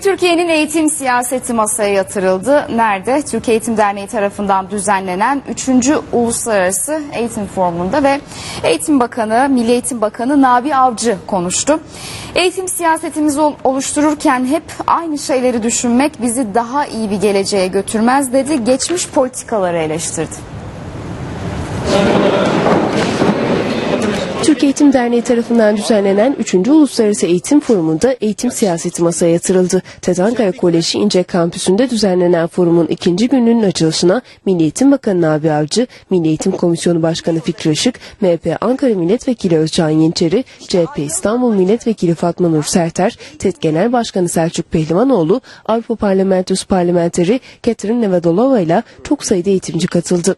Türkiye'nin eğitim siyaseti masaya yatırıldı. Nerede? Türk Eğitim Derneği tarafından düzenlenen 3. Uluslararası Eğitim Forumu'nda ve Eğitim Bakanı, Milli Eğitim Bakanı Nabi Avcı konuştu. Eğitim siyasetimizi ol- oluştururken hep aynı şeyleri düşünmek bizi daha iyi bir geleceğe götürmez dedi. Geçmiş politikaları eleştirdi. Eğitim Derneği tarafından düzenlenen 3. Uluslararası Eğitim Forumu'nda eğitim siyaseti masaya yatırıldı. TED Ankara Koleji İnce Kampüsü'nde düzenlenen forumun ikinci gününün açılışına Milli Eğitim Bakanı Nabi Avcı, Milli Eğitim Komisyonu Başkanı Fikri Işık, MHP Ankara Milletvekili Özcan Yeniçeri, CHP İstanbul Milletvekili Fatma Nur Serter, TED Genel Başkanı Selçuk Pehlivanoğlu, Avrupa Parlamentosu Parlamenteri Catherine Nevedalova ile çok sayıda eğitimci katıldı.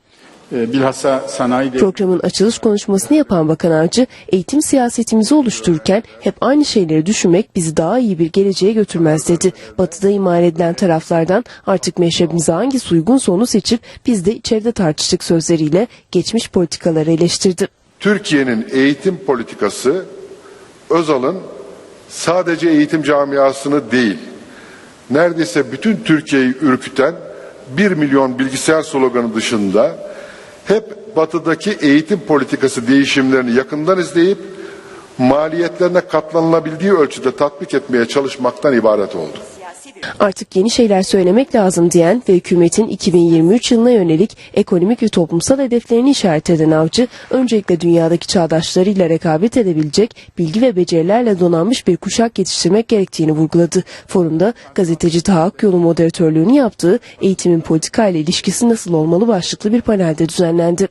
E, bilhassa sanayi de Programın açılış konuşmasını yapan Bakan Avcı, eğitim siyasetimizi oluştururken hep aynı şeyleri düşünmek bizi daha iyi bir geleceğe götürmez dedi. Batı'da imal edilen taraflardan artık meşrebimize hangisi uygunsa onu seçip biz de içeride tartıştık sözleriyle geçmiş politikaları eleştirdi. Türkiye'nin eğitim politikası Özal'ın sadece eğitim camiasını değil, neredeyse bütün Türkiye'yi ürküten 1 milyon bilgisayar sloganı dışında hep batıdaki eğitim politikası değişimlerini yakından izleyip maliyetlerine katlanılabildiği ölçüde tatbik etmeye çalışmaktan ibaret oldu. Artık yeni şeyler söylemek lazım diyen ve hükümetin 2023 yılına yönelik ekonomik ve toplumsal hedeflerini işaret eden avcı, öncelikle dünyadaki çağdaşlarıyla rekabet edebilecek bilgi ve becerilerle donanmış bir kuşak yetiştirmek gerektiğini vurguladı. Forumda gazeteci Taha Akyol'un moderatörlüğünü yaptığı eğitimin politikayla ilişkisi nasıl olmalı başlıklı bir panelde düzenlendi.